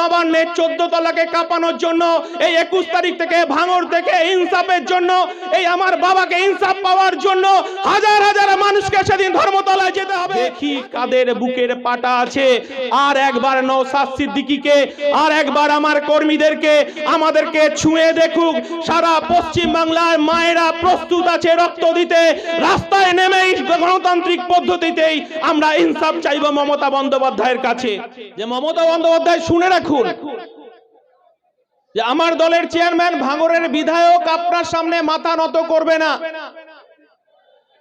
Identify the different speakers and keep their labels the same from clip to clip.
Speaker 1: নবান্নের চোদ্দ তলাকে কাঁপানোর জন্য, এই একুশ তারিখ থেকে ভাঙর থেকে ইনসাফের জন্য, এই আমার বাবাকে ইনসাফ পাওয়ার জন্য হাজার হাজার মানুষকে সেদিন ধর্মতলায় যেতে হবে। দেখি কাদের বুকের পাটা আছে। আর একবার নৌসাদ আর একবার আমার কর্মীদেরকে, আমাদেরকে ছুঁয়ে দেখুক। সারা পশ্চিম বাংলার মায়েরা প্রস্তুত আছে রক্ত দিতে। রাস্তায় নেমেই গণতান্ত্রিক পদ্ধতিতেই আমরা ইনসাফ চাইব মমতা বন্দ্যোপাধ্যায়ের কাছে। যে মমতা বন্দ্যোপাধ্যায় শুনে রাখুন। আমার দলের চেয়ারম্যান ভাঙরের বিধায়ক আপনার সামনে মাথা নত করবে না।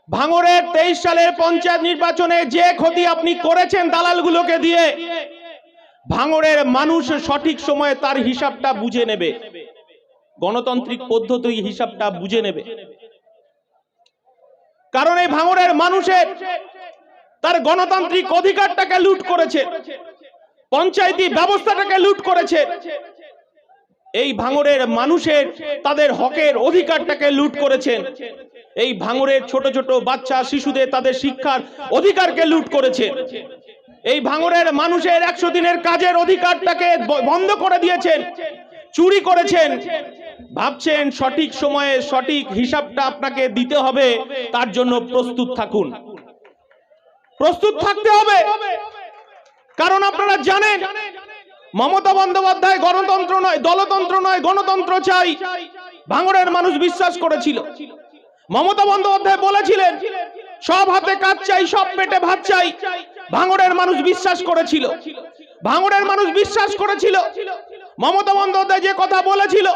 Speaker 1: ভাঙরের তেইশ সালের পঞ্চায়েত নির্বাচনে যে ক্ষতি আপনি করেছেন দালালগুলোকে দিয়ে, ভাঙরের মানুষ সঠিক সময়ে তার হিসাবটা বুঝে নেবে। গণতান্ত্রিক পদ্ধতি হিসাবটা বুঝে নেবে। কারণ এই ভাঙরের মানুষের তার গণতান্ত্রিক অধিকারটাকে লুট করেছে। পঞ্চায়েতি ব্যবস্থাটাকে লুট করেছে। এই ভাঙরের মানুষের, তাদের হকের অধিকারটাকে লুট করেছেন এই ভাঙরের ছোট ছোট বাচ্চা, শিশুদের তাদের শিক্ষার অধিকারকে লুট করেছে। এই ভাঙরের মানুষের একশো দিনের কাজের অধিকারটাকে বন্ধ করে দিয়েছেন, চুরি করেছেন। ভাবছেন সঠিক সময়ে সঠিক হিসাবটা আপনাকে দিতে হবে, তার জন্য প্রস্তুত থাকুন। প্রস্তুত থাকতে হবে। কারণ আপনারা জানেন, মমতা বন্দ্যোপাধ্যায় গণতন্ত্র নয়, দলতন্ত্র নয়, গণতন্ত্র চাই। ভাঙড়ের মানুষ বিশ্বাস করেছিল। মমতা বন্দ্যোপাধ্যায় বলেছিলেন, সব হাতে কাজ চাই, সব পেটে ভাত চাই। ভাঙড়ের মানুষ বিশ্বাস করেছিল। ভাঙড়ের মানুষ বিশ্বাস করেছিল। মমতা বন্দ্যোপাধ্যায় যে কথা বলেছিল,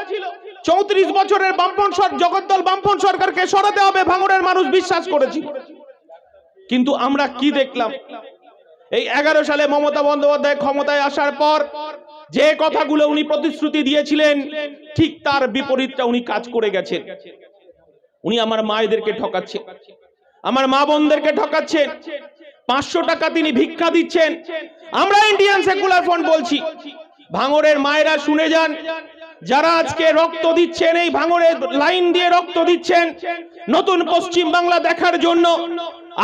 Speaker 1: চৌত্রিশ বছরের বামপন সর- জগদ্দল বামপন সরকারকে সরাতে হবে, ভাঙড়ের মানুষ বিশ্বাস করেছিল। কিন্তু আমরা কি দেখলাম? এই এগারো সালে মমতা বন্দ্যোপাধ্যায় ক্ষমতায় আসার পর যে কথাগুলো উনি প্রতিশ্রুতি দিয়েছিলেন, ঠিক তার বিপরীতটা উনি কাজ করে গেছেন। উনি আমার মায়েদেরকে ঠকাচ্ছেন। আমার মা বোনদেরকে ঠকাচ্ছেন। পাঁচশো টাকা তিনি ভিক্ষা দিচ্ছেন। আমরা ইন্ডিয়ান সেকুলার ফ্রন্ট বলছি। ভাঙরের মায়েরা শুনে যান। যারা আজকে রক্ত দিচ্ছেন এই ভাঙরের লাইন দিয়ে রক্ত দিচ্ছেন, নতুন পশ্চিম বাংলা দেখার জন্য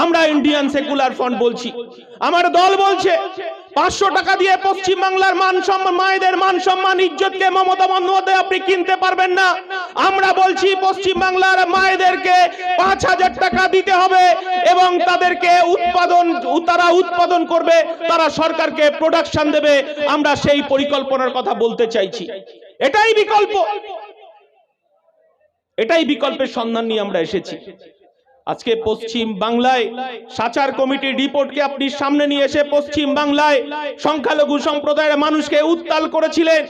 Speaker 1: আমরা ইন্ডিয়ান সেকুলার ফ্রন্ট বলছি। আমার দল বলছে, পাঁচশো টাকা দিয়ে পশ্চিম বাংলার মান সম্মান, মায়েদের মান সম্মান, ইজ্জতকে, মমতা বন্দ্যোপাধ্যায় আপনি কিনতে পারবেন না। আমরা বলছি, পশ্চিম বাংলার মায়েদেরকে পাঁচ হাজার টাকা দিতে হবে এবং তাদেরকে উৎপাদন, তারা উৎপাদন করবে, তারা সরকারকে প্রোডাকশন দেবে। আমরা সেই পরিকল্পনার কথা বলতে চাইছি। এটাই বিকল্প। এটাই বিকল্পের সন্ধান নিয়ে আমরা এসেছি। আজকে পশ্চিম বাংলায় সাচার কমিটির রিপোর্টকে আপনি সামনে নিয়ে এসে পশ্চিম বাংলায় সংখ্যালঘু সম্প্রদায়ের মানুষকে উত্তাল করেছিলেন।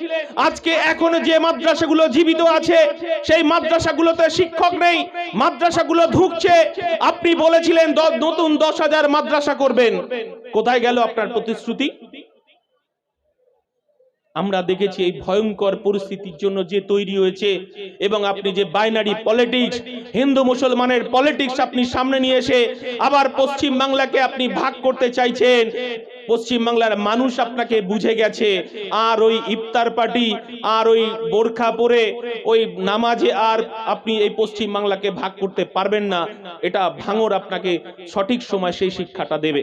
Speaker 1: আজকে এখনও যে মাদ্রাসাগুলো জীবিত আছে, সেই মাদ্রাসাগুলোতে শিক্ষক নেই, মাদ্রাসাগুলো ঢুকছে আপনি বলেছিলেন নতুন দশ হাজার মাদ্রাসা করবেন। কোথায় গেল আপনার প্রতিশ্রুতি? আমরা দেখেছি এই ভয়ঙ্কর পরিস্থিতির জন্য যে তৈরি হয়েছে এবং আপনি যে বাইনারি পলিটিক্স হিন্দু মুসলমানের পলিটিক্স আপনি সামনে নিয়ে এসে আবার পশ্চিম বাংলাকে আপনি ভাগ করতে চাইছেন। পশ্চিম বাংলার মানুষ আপনাকে বুঝে গেছে। আর ওই ইফতার পার্টি, আর ওই বোরখা পরে ওই নামাজে আর আপনি এই পশ্চিম বাংলাকে ভাগ করতে পারবেন না। এটা ভাঙর আপনাকে সঠিক সময় সেই শিক্ষাটা দেবে।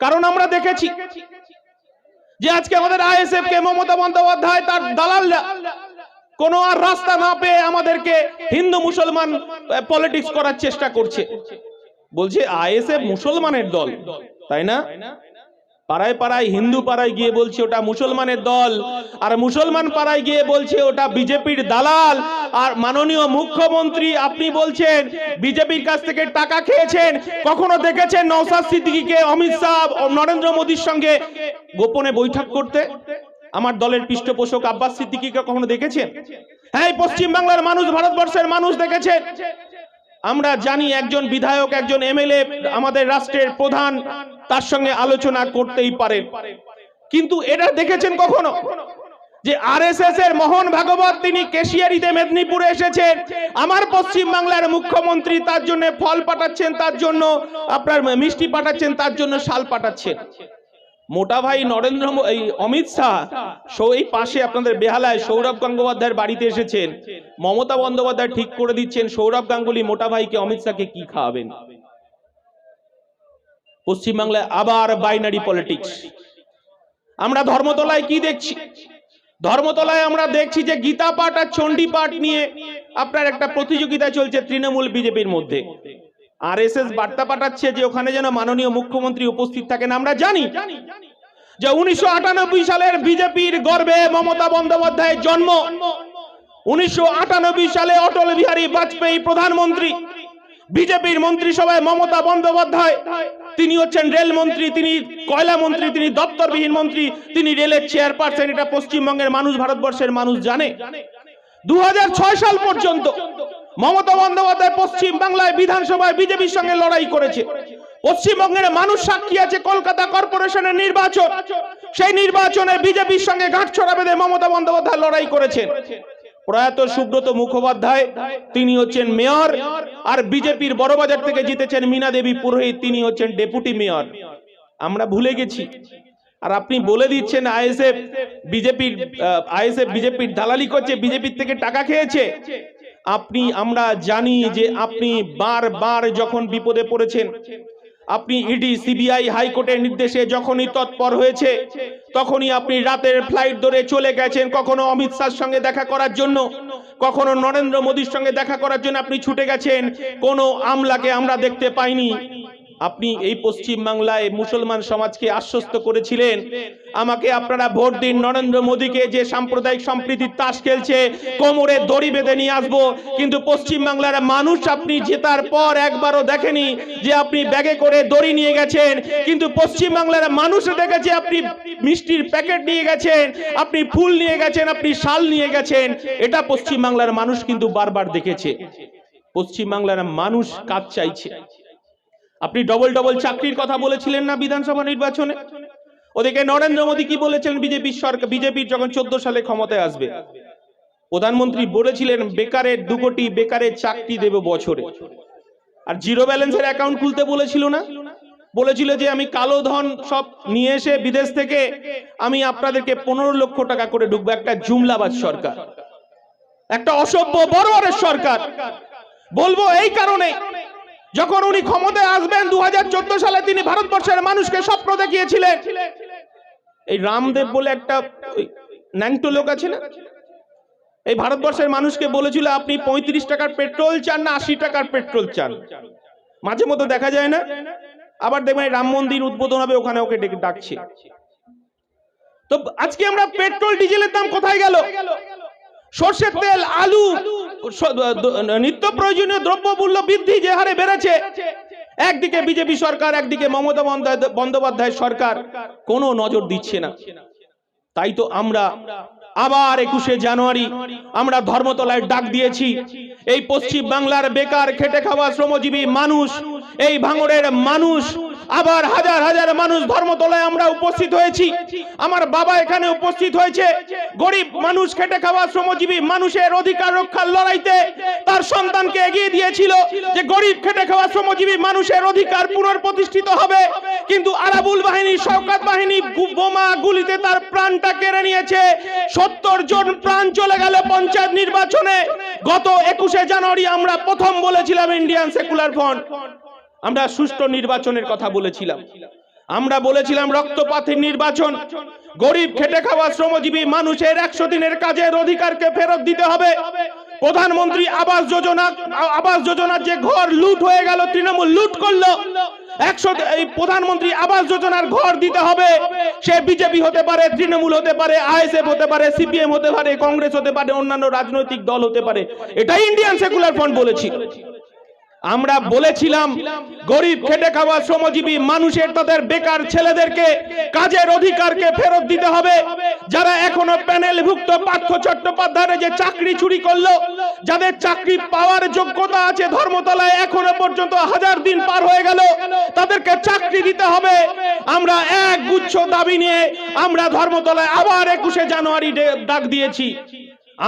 Speaker 1: কারণ আমরা দেখেছি যে আজকে আমাদের আইএসএফ কে মমতা বন্দ্যোপাধ্যায় তার দালালরা কোন আর রাস্তা না পেয়ে আমাদেরকে হিন্দু মুসলমান পলিটিক্স করার চেষ্টা করছে। বলছে আইএসএফ মুসলমানের দল, তাই না? পাড়ায় পাড়ায়, হিন্দু পাড়ায় গিয়ে বলছে ওটা মুসলমানের দল, আর মুসলমান পাড়ায় গিয়ে বলছে ওটা বিজেপির দালাল, আর মাননীয় মুখ্যমন্ত্রী আপনি বলছেন বিজেপির কাছ থেকে টাকা খেয়েছেন, কখনো দেখেছেন নওসাদ সিদ্দিকিকে, অমিত শাহ নরেন্দ্র মোদীর সঙ্গে গোপনে বৈঠক করতে? আমার দলের পৃষ্ঠপোষক আব্বাস সিদ্দিকিকে কখনো দেখেছেন? হ্যাঁ পশ্চিম বাংলার মানুষ, ভারতবর্ষের মানুষ দেখেছেন। আমরা জানি একজন বিধায়ক, একজন এমএলএ আমাদের রাষ্ট্রের প্রধান, তার সঙ্গে আলোচনা করতেই পারে। কিন্তু এটা দেখেছেন কখনো? যে আরএসএস এর মোহন ভাগবত তিনি কেশিয়ারিতে মেদিনীপুরে এসেছেন। আমার পশ্চিম বাংলার মুখ্যমন্ত্রী তার জন্য ফল পাঠাচ্ছেন, তার জন্য আপনার মিষ্টি পাঠাচ্ছেন, তার জন্য শাল পাঠাচ্ছেন। মোটা ভাই নরেন্দ্র এই অমিত শাহ এই পাশে আপনাদের বেহালায় সৌরভ গঙ্গোপাধ্যায়ের বাড়িতে এসেছেন। মমতা বন্দ্যোপাধ্যায় ঠিক করে দিচ্ছেন, সৌরভ গাঙ্গুলি মোটা ভাইকে, অমিত শাহকে কি খাওয়াবেন? পশ্চিমবাংলায় আবার বাইনারি পলিটিক্স আমরা ধর্মতলায় কি দেখছি? ধর্মতলায় আমরা দেখছি যে গীতা পাঠ আর চণ্ডী পাঠ নিয়ে আপনার একটা প্রতিযোগিতা চলছে তৃণমূল বিজেপির মধ্যে। আর এস এস বার্তা পাঠাচ্ছে যে ওখানে যেন মাননীয় মুখ্যমন্ত্রী উপস্থিত থাকেন আমরা জানি যে উনিশশো আটানব্বই সালের বিজেপির গর্বে মমতা বন্দ্যোপাধ্যায়ের জন্ম। উনিশশো আটানব্বই সালে অটল বিহারী বাজপেয়ী প্রধানমন্ত্রী বিজেপির মন্ত্রিসভায় মমতা বন্দ্যোপাধ্যায় তিনি হচ্ছেন রেল মন্ত্রী তিনি কয়লা মন্ত্রী তিনি দপ্তরবিহীন মন্ত্রী তিনি রেলের চেয়ারপারসন এটা পশ্চিমবঙ্গের মানুষ ভারতবর্ষের মানুষ জানে। দু হাজার ছয় সাল পর্যন্ত মমতা বন্দ্যোপাধ্যায় পশ্চিম বাংলায় বিধানসভায় বিজেপির সঙ্গে লড়াই করেছে। পশ্চিমবঙ্গের মানুষ সাক্ষী আছে কলকাতা কর্পোরেশনের নির্বাচন। সেই নির্বাচনে বিজেপির সঙ্গে গাঁটছড়া বেঁধে মমতা বন্দ্যোপাধ্যায় লড়াই করেছেন। প্রয়াত সুব্রত মুখোপাধ্যায়, তিনি হচ্ছেন মেয়র, আর বিজেপির বড়বাজার থেকে জিতেছেন মীনা দেবী পুরোহিত, তিনি হচ্ছেন ডেপুটি মেয়র। আমরা ভুলে গেছি। আর আপনি বলে দিচ্ছেন আইএসএফ, বিজেপির আইএসএফ বিজেপির দালালি করছে, বিজেপির থেকে টাকা খেয়েছে। আপনি আমরা জানি যে আপনি বারবার যখন বিপদে পড়েছেন, আপনি ইডি, সিবিআই হাইকোর্টের নির্দেশে যখনই তৎপর হয়েছে, তখনই আপনি রাতের ফ্লাইট ধরে চলে গেছেন কখনো অমিত শাহর সঙ্গে দেখা করার জন্য, কখনো নরেন্দ্র মোদীর সঙ্গে দেখা করার জন্য আপনি ছুটে গেছেন, কোনো আমলাকে আমরা দেখতে পাইনি। আপনি এই পশ্চিম বাংলায় মুসলমান সমাজকে আশ্বস্ত করেছিলেন। আমাকে আপনারা ভোট দিন, নরেন্দ্র মোদীকে যে সাম্প্রদায়িক সম্প্রীতির তাস খেলছে, কোমরে দড়ি বেঁধে নিয়ে আসব। কিন্তু পশ্চিম বাংলার মানুষ আপনি জেতার পর একবারও দেখেনি যে আপনি ব্যাগে করে দড়ি নিয়ে গেছেন। কিন্তু পশ্চিম বাংলার মানুষ দেখেছে আপনি মিষ্টির প্যাকেট নিয়ে গেছেন, আপনি ফুল নিয়ে গেছেন, আপনি শাল নিয়ে গেছেন। এটা পশ্চিম বাংলার মানুষ কিন্তু বারবার দেখেছে। পশ্চিম বাংলার মানুষ কাজ চাইছে। আপনি ডবল ডবল চাকরির কথা বলেছিলেন না বিধানসভা নির্বাচনে? ওদিকে নরেন্দ্র মোদী কি বলেছেন? বিজেপির সরকার, বিজেপির যখন চোদ্দ সালে ক্ষমতায় আসবে, প্রধানমন্ত্রী বলেছিলেন বেকারের দু কোটি বেকারের চাকরি দেবে বছরে। আর জিরো ব্যালেন্সের অ্যাকাউন্ট খুলতে বলেছিল না? বলেছিল যে আমি কালো ধন সব নিয়ে এসে বিদেশ থেকে আমি আপনাদেরকে পনেরো লক্ষ টাকা করে ঢুকবো, একটা জুমলাবাজ সরকার। একটা অসভ্য বড় সরকার। বলব এই কারণে যখন উনি ক্ষমতায় আসবেন দু হাজার চোদ্দ সালে তিনি ভারতবর্ষের মানুষকে স্বপ্ন দেখিয়েছিলেন। এই রামদেব বলে একটা ন্যাংটো লোক আছে না? এই ভারতবর্ষের মানুষকে বলেছিল, আপনি পঁয়ত্রিশ টাকার পেট্রোল চান না, আশি টাকার পেট্রোল চান? মাঝে মধ্যে দেখা যায় না? আবার দেখবেন রাম মন্দির উদ্বোধন হবে, ওখানে ওকে ডেকে ডাকছে। তো আজকে আমরা পেট্রোল, ডিজেলের দাম কোথায় গেল? সর্ষের তেল, আলু নিত্য প্রয়োজনীয় দ্রব্য মূল্য বৃদ্ধি যে হারে বেড়েছে, একদিকে বিজেপি সরকার, একদিকে মমতা বন্দ্যোপাধ্যায় সরকার, কোনো নজর দিচ্ছে না। তাই তো আমরা আবার একুশে জানুয়ারি, আমরা ধর্মতলায় ডাক দিয়েছি, এই পশ্চিম বাংলার বেকার খেটে খাওয়া শ্রমজীবী মানুষ, এই ভাঙড়ের মানুষ আবার হাজার হাজার মানুষ ধর্মতলায় আমরা উপস্থিত হয়েছি। আমার বাবা এখানে উপস্থিত হয়েছে। গরিব মানুষ খেটে খাওয়া শ্রমজীবী মানুষের অধিকার রক্ষার লড়াইতে তার সন্তানকে এগিয়ে দিয়েছিল যে গরিব খেটে খাওয়া শ্রমজীবী মানুষের অধিকার পুনর্প্রতিষ্ঠিত হবে। কিন্তু আরাবুল বাহিনী, শওকাত বাহিনী বোমা গুলিতে তার প্রাণটা কেড়ে নিয়েছে। সত্তর জন প্রাণ চলে গেল পঞ্চায়েত নির্বাচনে। গত একুশে জানুয়ারি আমরা প্রথম বলেছিলাম ইন্ডিয়ান সেকুলার ফ্রন্ট। আমরা সুষ্ঠু নির্বাচনের কথা বলেছিলাম। আমরা বলেছিলাম রক্তপাতের নির্বাচন। গরিব খেটে খাওয়া শ্রমজীবী মানুষের একশো দিনের কাজের অধিকারকে ফেরত দিতে হবে। প্রধানমন্ত্রী আবাস যোজনা, আবাস যোজনার যে ঘর লুট হয়ে গেল, তৃণমূল লুট করল। একশো এই প্রধানমন্ত্রী আবাস যোজনার ঘর দিতে হবে। সে বিজেপি হতে পারে, তৃণমূল হতে পারে, আইএসএফ হতে পারে, সিপিএম হতে পারে, কংগ্রেস হতে পারে, অন্যান্য রাজনৈতিক দল হতে পারে। এটাই ইন্ডিয়ান সেকুলার ফ্রন্ট বলেছি আমরা বলেছিলাম গরিব খেটে খাওয়া শ্রমজীবী মানুষের তাদের বেকার ছেলেদেরকে কাজের অধিকারকে ফেরত দিতে হবে। যারা এখনও প্যানেলভুক্ত পার্থ চট্টোপাধ্যায়ের যে চাকরি চুরি করল যাদের চাকরি পাওয়ার যোগ্যতা আছে ধর্মতলায় এখনও পর্যন্ত হাজার দিন পার হয়ে গেল তাদেরকে চাকরি দিতে হবে। আমরা এক গুচ্ছ দাবি নিয়ে আমরা ধর্মতলায় আবার একুশে জানুয়ারি ডাক দিয়েছি।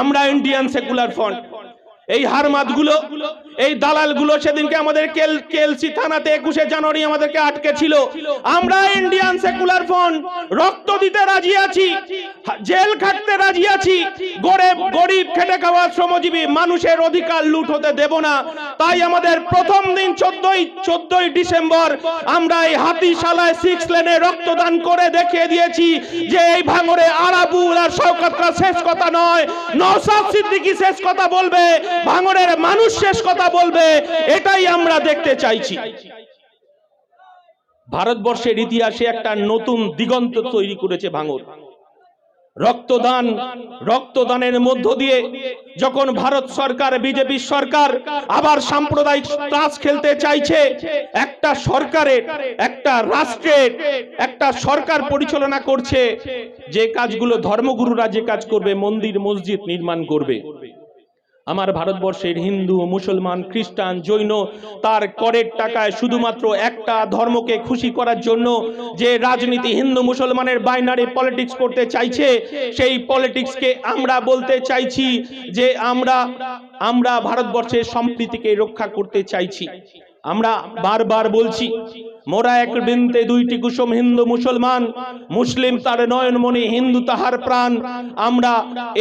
Speaker 1: আমরা ইন্ডিয়ান সেকুলার ফ্রন্ট এই হারমাতগুলো এই দালালগুলো সেদিনকে আমাদের কেল, কেলসি থানাতে একুশে জানুয়ারি আমাদেরকে আটকে ছিল আমরা ইন্ডিয়ান সেকুলার ফ্রন্ট, রক্ত দিতে রাজি আছি, জেল খাটতে রাজি আছি, গরিব গরিব খেটে খাওয়া শ্রমজীবী মানুষের অধিকার লুট হতে দেব না। তাই আমাদের প্রথম দিন চোদ্দই চোদ্দই ডিসেম্বর আমরা এই হাতিশালায় সিক্স লেনে রক্তদান করে দেখিয়ে দিয়েছি যে এই ভাঙরে আরাবুল আর শেষ কথা নয়, নওশাদ সিদ্দিকি শেষ কথা বলবে। ভাঙরের মানুষ শেষ কথা বলবে, এটাই আমরা দেখতে চাইছি। ভারতবর্ষের ইতিহাসে একটা নতুন দিগন্ত তৈরি করেছে ভাঙর। রক্তদান, রক্তদানের মধ্য দিয়ে যখন ভারত সরকার, বিজেপি সরকার আবার সাম্প্রদায়িক তাস খেলতে চাইছে, একটা সরকারের, একটা রাষ্ট্রের, একটা সরকার পরিচালনা করছে, যে কাজগুলো ধর্মগুরুরা যে কাজ করবে, মন্দির, মসজিদ নির্মাণ করবে। আমার ভারতবর্ষের হিন্দু, মুসলমান, খ্রিস্টান, জৈন, তার করের টাকায় শুধুমাত্র একটা ধর্মকে খুশি করার জন্য যে রাজনীতি হিন্দু মুসলমানের বাইনারি পলিটিক্স করতে চাইছে, সেই পলিটিক্সকে আমরা বলতে চাইছি যে আমরা আমরা ভারতবর্ষের সম্প্রীতিকে রক্ষা করতে চাইছি। আমরা বারবার বলছি, মোরা এক বৃন্তে দুইটি কুসুম হিন্দু মুসলমান, মুসলিম তার নয়নমণি হিন্দু তাহার প্রাণ। আমরা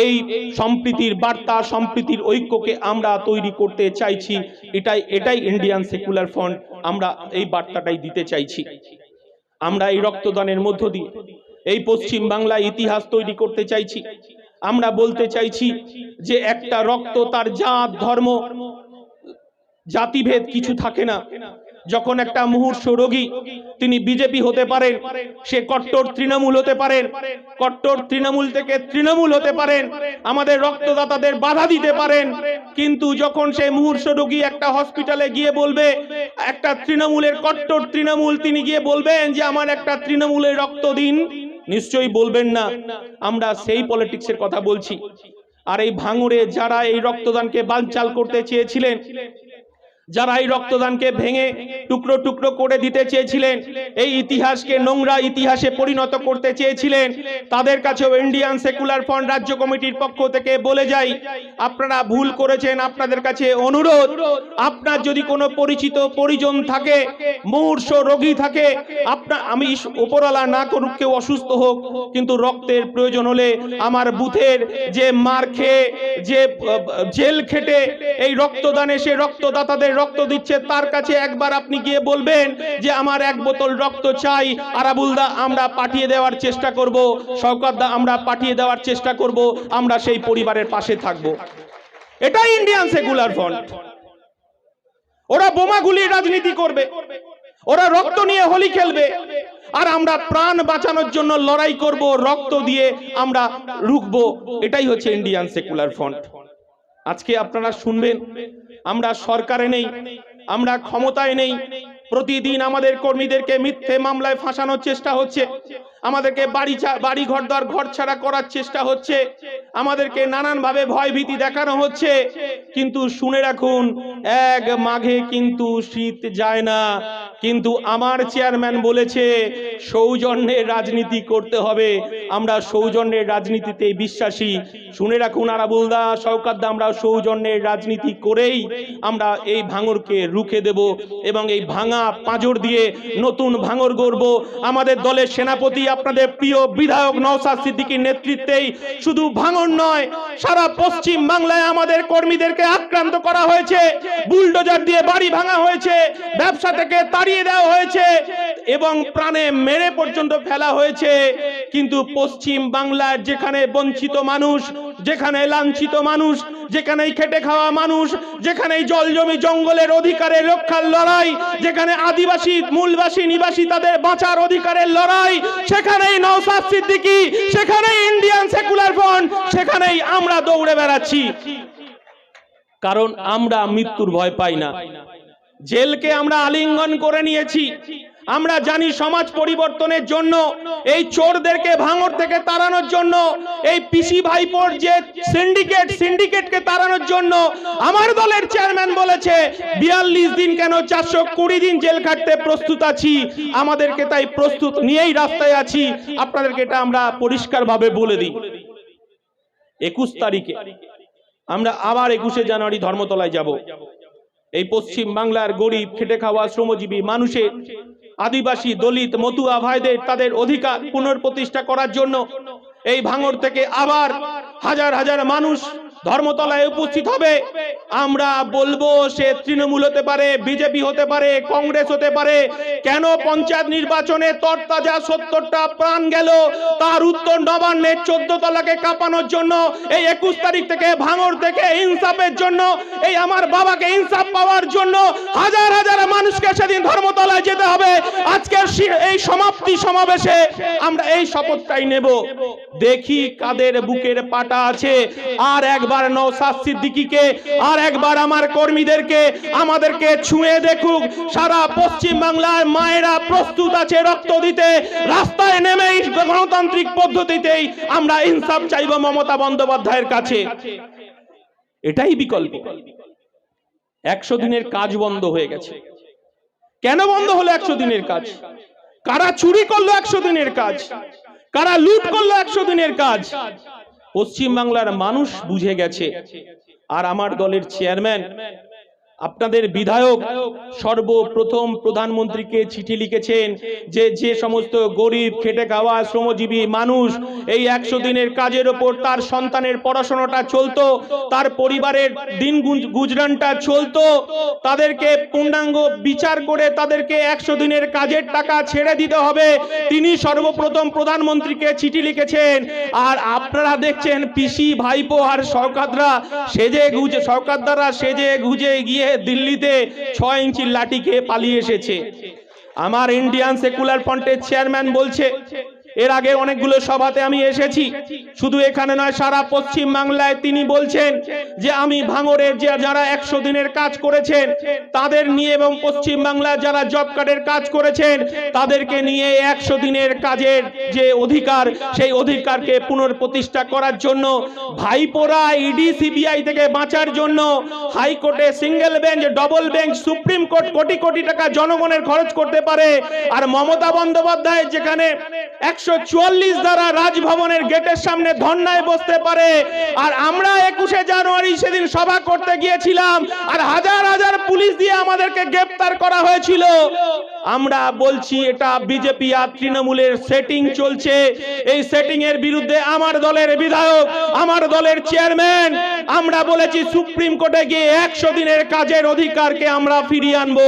Speaker 1: এই সম্প্রীতির বার্তা, সম্প্রীতির ঐক্যকে আমরা তৈরি করতে চাইছি। এটাই এটাই ইন্ডিয়ান সেকুলার ফ্রন্ট আমরা এই বার্তাটাই দিতে চাইছি। আমরা এই রক্তদানের মধ্য দিয়ে, এই পশ্চিম বাংলায় ইতিহাস তৈরি করতে চাইছি। আমরা বলতে চাইছি যে একটা রক্ত তার জাত, ধর্ম জাতিভেদ কিছু থাকে না। যখন একটা মুহূর্ষ রোগী, তিনি বিজেপি হতে পারেন, সে কট্টর তৃণমূল হতে পারেন, কট্টর তৃণমূল থেকে তৃণমূল হতে পারেন, আমাদের রক্তদাতাদের বাধা দিতে পারেন, কিন্তু যখন সে মুহূর্ষ রোগী একটা হসপিটালে গিয়ে বলবে, একটা তৃণমূলের কট্টর তৃণমূল, তিনি গিয়ে বলবেন যে, আমার একটা তৃণমূলের রক্ত দিন। নিশ্চয়ই বলবেন না। আমরা সেই পলিটিক্সের কথা বলছি। আর এই ভাঙড়ে যারা এই রক্তদানকে বানচাল করতে চেয়েছিলেন যারা এই রক্তদানকে ভেঙে টুকরো টুকরো করে দিতে চেয়েছিলেন, এই ইতিহাসকে নোংরা ইতিহাসে পরিণত করতে চেয়েছিলেন, তাদের কাছেও ইন্ডিয়ান সেকুলার ফ্রন্ট রাজ্য কমিটির পক্ষ থেকে বলে যাই, আপনারা ভুল করেছেন, আপনাদের কাছে অনুরোধ, আপনার যদি কোনো পরিচিত পরিজন থাকে মুমূর্ষ রোগী থাকে, আপনার, আমি উপরওয়ালা না করুক, কেউ অসুস্থ হোক, কিন্তু রক্তের প্রয়োজন হলে আমার বুথের যে মার খেয়ে, যে জেল খেটে, এই রক্তদানে সে রক্তদাতাদের রক্ত দিচ্ছে, তার কাছে একবার আপনি গিয়ে বলবেন যে আমার এক বোতল রক্ত চাই। আরাবুলদা আমরা পাঠিয়ে দেওয়ার চেষ্টা করব। শওকতদা আমরা পাঠিয়ে দেওয়ার চেষ্টা করব। আমরা সেই পরিবারের পাশে থাকব। এটাই ইন্ডিয়ান সেকুলার ফ্রন্ট ওরা বোমা বোমাগুলির রাজনীতি করবে। ওরা রক্ত নিয়ে হোলি খেলবে। আর আমরা প্রাণ বাঁচানোর জন্য লড়াই করব, রক্ত দিয়ে আমরা রুখবো। এটাই হচ্ছে ইন্ডিয়ান সেকুলার ফ্রন্ট আজকে আপনারা শুনবেন আমরা সরকারে নেই আমরা ক্ষমতায় নেই প্রতিদিন আমাদের কর্মীদেরকে মিথ্যে মামলায় ফাঁসানোর চেষ্টা হচ্ছে। আমাদেরকে বাড়ি বাড়ি ঘর দর ঘর ছাড়া করার চেষ্টা হচ্ছে। আমাদেরকে নানান ভাবে ভয় ভীতি দেখানো হচ্ছে। কিন্তু শুনে রাখুন, এক মাঘে কিন্তু শীত যায় না। কিন্তু আমার চেয়ারম্যান বলেছে, সৌজন্যের রাজনীতি করতে হবে। আমরা সৌজন্যের রাজনীতিতে বিশ্বাসী। শুনে রাখুন আরাবুলদা শওকাতদা আমরা সৌজন্যের রাজনীতি করেই আমরা এই ভাঙরকে রুখে দেব এবং এই ভাঙা পাঁজর দিয়ে নতুন ভাঙর গড়ব। আমাদের দলের সেনাপতি, আপনাদের প্রিয় বিধায়ক নওসাদ সিদ্দিকীর নেতৃত্বেই শুধু ভাঙর নয়, সারা পশ্চিম বাংলায় আমাদের কর্মীদেরকে আক্রান্ত করা হয়েছে। বুলডোজার দিয়ে বাড়ি ভাঙা হয়েছে, ব্যবসা থেকে তাড়িয়ে দেওয়া হয়েছে এবং প্রাণে মেরে পর্যন্ত ফেলা হয়েছে। কিন্তু পশ্চিম বাংলার যেখানে বঞ্চিত মানুষ যেখানে লাঞ্ছিত মানুষ, যেখানেই খেটে খাওয়া মানুষ, যেখানেই জল জমি জঙ্গলের অধিকারের রক্ষার লড়াই, যেখানে আদিবাসী, মূলবাসী, নিবাসী তাদের বাঁচার অধিকারের লড়াই, সেখানেই নওসাদ সিদ্দিকী, সেখানেই ইন্ডিয়ান সেকুলার ফ্রন্ট, সেখানেই আমরা দৌড়ে বেড়াচ্ছি। কারণ আমরা মৃত্যুর ভয় পাই না। জেলকে আমরা আলিঙ্গন করে নিয়েছি। আমরা জানি সমাজ পরিবর্তনের জন্য, এই চোরদেরকে ভাঙর থেকে তাড়ানোর জন্য, এই পিসি ভাইপোর যে সিন্ডিকেট সিন্ডিকেটকে তাড়ানোর জন্য, আমার দলের চেয়ারম্যান বলেছে, বিয়াল্লিশ দিন কেন চারশো কুড়ি দিন জেল খাটতে প্রস্তুত আছি? আমাদেরকে তাই প্রস্তুত নিয়েই রাস্তায় আছি। আপনাদেরকে এটা আমরা পরিষ্কারভাবে বলে দিই। একুশ তারিখে আমরা আবার একুশে জানুয়ারি ধর্মতলায় যাব। এই পশ্চিম বাংলার গরিব, খেটে খাওয়া শ্রমজীবী মানুষের আদিবাসী, দলিত, মতুয়া ভাইদের তাদের অধিকার পুনর্প্রতিষ্ঠা করার জন্য এই ভাঙর থেকে আবার হাজার হাজার মানুষ ধর্মতলায় উপস্থিত হবে। আমরা বলব সে তৃণমূল হতে পারে, বিজেপি হতে পারে, কংগ্রেস হতে পারে। কেন পঞ্চায়েত নির্বাচনে তরতাজা সত্তরটা প্রাণ গেল? তার উত্তর নবান্নের চোদ্দ তলাকে কাঁপানোর জন্য, এই একুশ তারিখ থেকে ভাঙর থেকে ইনসাফের জন্য, এই আমার বাবাকে ইনসাফ পাওয়ার জন্য হাজার হাজার মানুষকে সেদিন ধর্মতলায় যেতে হবে। আজকের এই সমাপ্তি সমাবেশে আমরা এই শপথটাই নেব। দেখি কাদের বুকের পাটা আছে। আর একবার নৌসাদ সিদ্দিকিকে আর একবার আমার কর্মীদেরকে আমাদেরকে ছুঁয়ে দেখুক। সারা পশ্চিম বাংলার মায়েরা প্রস্তুত আছে রক্ত দিতে। রাস্তায় নেমেই গণতান্ত্রিক পদ্ধতিতেই আমরা ইনসাফ চাইব মমতা বন্দ্যোপাধ্যায়ের কাছে। এটাই বিকল্প। একশো দিনের কাজ বন্ধ হয়ে গেছে। কেন বন্ধ হলো একশো দিনের কাজ? কারা চুরি করল একশো দিনের কাজ? কারা লুট করল একশো দিনের কাজ? পশ্চিম বাংলার মানুষ বুঝে গেছে। আর আমার দলের চেয়ারম্যান আপনাদের বিধায়ক সর্বপ্রথম প্রধানমন্ত্রীকে চিঠি লিখেছেন যে যে সমস্ত গরিব, খেটে খাওয়া, শ্রমজীবী মানুষ এই একশো দিনের কাজের ওপর তার সন্তানের পড়াশোনাটা চলতো, তার পরিবারের দিন গুজরানটা চলতো, তাদেরকে পূর্ণাঙ্গ বিচার করে তাদেরকে একশো দিনের কাজের টাকা ছেড়ে দিতে হবে। তিনি সর্বপ্রথম প্রধানমন্ত্রীকে চিঠি লিখেছেন। আর আপনারা দেখছেন পিসি, ভাইপো আর সরকাররা সেজে গুজে সরকারদারা সেজে গুজে গিয়ে দিল্লিতে ছয় ইঞ্চির খেয়ে পালিয়ে এসেছে। আমার ইন্ডিয়ান সেকুলার ফ্রন্টের চেয়ারম্যান বলছে এর আগে অনেকগুলো সভাতে আমি এসেছি। শুধু এখানে নয়, সারা পশ্চিম বাংলায় তিনি বলছেন যে আমি ভাঙরের যে যারা একশো দিনের কাজ করেছেন, তাদের নিয়ে এবং পশ্চিম বাংলায় যারা জব কার্ডের কাজ করেছেন, তাদেরকে নিয়ে একশো দিনের কাজের যে অধিকার, সেই অধিকারকে পুনর্প্রতিষ্ঠা করার জন্য, ভাইপোরা ইডি সিবিআই থেকে বাঁচার জন্য, হাইকোর্টে single bench, double bench, supreme court crore crore টাকা জনগণের খরচ করতে পারে। আর মমতা বন্দ্যোপাধ্যায় যেখানে একশো চুয়াল্লিশ দ্বারা রাজভবনের গেটের সামনে ধর্নায় বসতে পারে। আর আমরা একুশে জানুয়ারি সেদিন সভা করতে গিয়েছিলাম আর হাজার হাজার পুলিশ দিয়ে আমাদেরকে গ্রেপ্তার করা হয়েছিল। আমরা বলছি, এটা বিজেপি আর তৃণমূলের সেটিং চলছে। এই সেটিং এর বিরুদ্ধে আমার দলের বিধায়ক, আমার দলের চেয়ারম্যান আমরা বলেছি সুপ্রিম কোর্টে গিয়ে একশো দিনের কাজের অধিকারকে আমরা ফিরিয়ে আনব।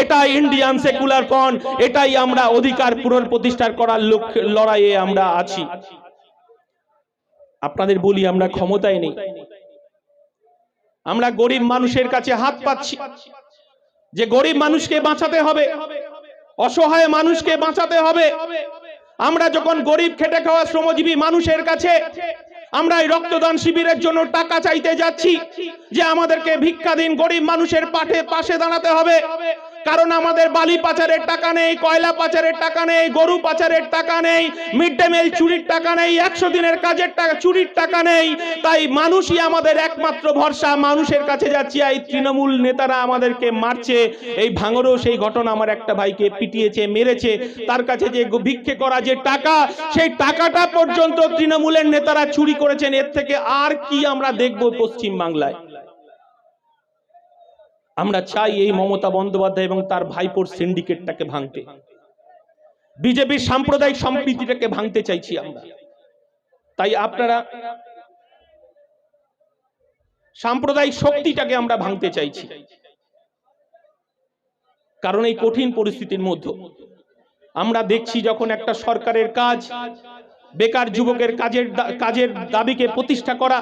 Speaker 1: এটা ইন্ডিয়ান সেকুলার ফ্রন্ট এটাই আমরা অধিকার পুনঃপ্রতিষ্ঠার করার লক্ষ্যে লড়াইয়ে আমরা আছি। আপনাদের বলি, আমরা ক্ষমতায় নেই। আমরা গরিব মানুষের কাছে হাত পাচ্ছি। যে গরিব মানুষকে বাঁচাতে হবে, অসহায় মানুষকে বাঁচাতে হবে। আমরা যখন গরিব খেটে খাওয়া শ্রমজীবী মানুষের কাছে আমরা এই রক্তদান শিবিরের জন্য টাকা চাইতে যাচ্ছি, যে আমাদেরকে ভিক্ষা দিন, গরিব মানুষের পাঠে পাশে দাঁড়াতে হবে। কারণ আমাদের বালি পাচারের টাকা নেই, কয়লা পাচারের টাকা নেই, গরু পাচারের টাকা নেই, মিড ডে মিল চুরির টাকা নেই, একশো দিনের কাজের টাকা, চুরির টাকা নেই। তাই মানুষই আমাদের একমাত্র ভরসা, মানুষের কাছে যাচ্ছি, এই তৃণমূল নেতারা আমাদেরকে মারছে। এই ভাঙরও সেই ঘটনা আমার একটা ভাইকে পিটিয়েছে, মেরেছে। তার কাছে যে ভিক্ষে করা যে টাকা, সেই টাকাটা পর্যন্ত তৃণমূলের নেতারা চুরি করেছেন। এর থেকে আর কি আমরা দেখব পশ্চিম বাংলায় আমরা চাই এই মমতা বন্দ্যোপাধ্যায় এবং তার ভাইপোর সিন্ডিকেটটাকে ভাঙতে। বিজেপির সাম্প্রদায়িক সম্প্রীতিটাকে ভাঙতে চাইছি আমরা। তাই আপনারা সাম্প্রদায়িক শক্তিটাকে আমরা ভাঙতে চাইছি। কারণ এই কঠিন পরিস্থিতির মধ্যে আমরা দেখছি যখন একটা সরকারের কাজ বেকার যুবকের কাজের কাজের দাবিকে প্রতিষ্ঠা করা,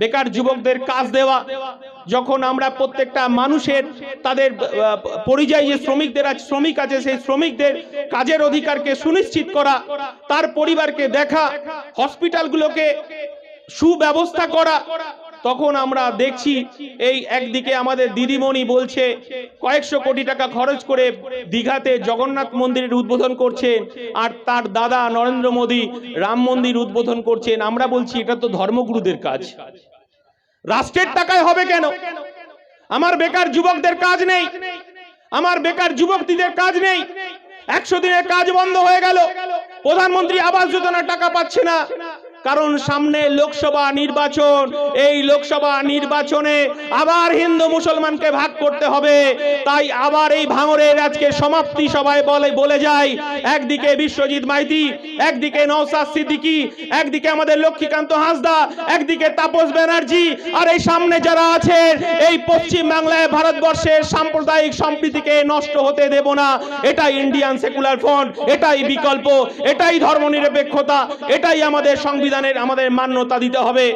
Speaker 1: বেকার যুবকদের কাজ দেওয়া, যখন আমরা প্রত্যেকটা মানুষের তাদের পরিযায়ী যে শ্রমিকদের আজ, শ্রমিক আছে, সেই শ্রমিকদের কাজের অধিকারকে সুনিশ্চিত করা, তার পরিবারকে দেখা, হসপিটালগুলোকে সুব্যবস্থা করা তখন আমরা দেখছি এই একদিকে আমাদের দিদিমণি বলছে, কয়েকশো কোটি টাকা খরচ করে দীঘাতে জগন্নাথ মন্দিরের উদ্বোধন করছেন আর তার দাদা নরেন্দ্র মোদী রাম মন্দির উদ্বোধন করছেন। আমরা বলছি, এটা তো ধর্মগুরুদের কাজ। রাষ্ট্রের টাকায় হবে কেন? আমার বেকার যুবকদের কাজ নেই। আমার বেকার যুবকদের কাজ নেই। একশো দিনের কাজ বন্ধ হয়ে গেল। প্রধানমন্ত্রী আবাস যোজনার টাকা পাচ্ছে না। কারণ সামনে লোকসভা নির্বাচন, এই লোকসভা নির্বাচনে আবার হিন্দু মুসলমানকে ভাগ করতে হবে। তাই আবার এই ভাঙরের আজকে সমাপ্তি সবাই বলে বলে যায় একদিকে বিশ্বজিৎ মাইতি, একদিকে নওসাদ সিদ্দিকী, একদিকে আমাদের লক্ষ্মীকান্ত হাসদা, একদিকে তাপস ব্যানার্জি। আর এই সামনে যারা আছেন, এই পশ্চিম বাংলায় ভারতবর্ষের সাম্প্রদায়িক সম্প্রীতিকে নষ্ট হতে দেব না। এটাই ইন্ডিয়ান সেকুলার ফ্রন্ট এটাই বিকল্প, এটাই ধর্মনিরপেক্ষতা, এটাই আমাদের সংবিধানের আমাদের মান্যতা দিতে হবে।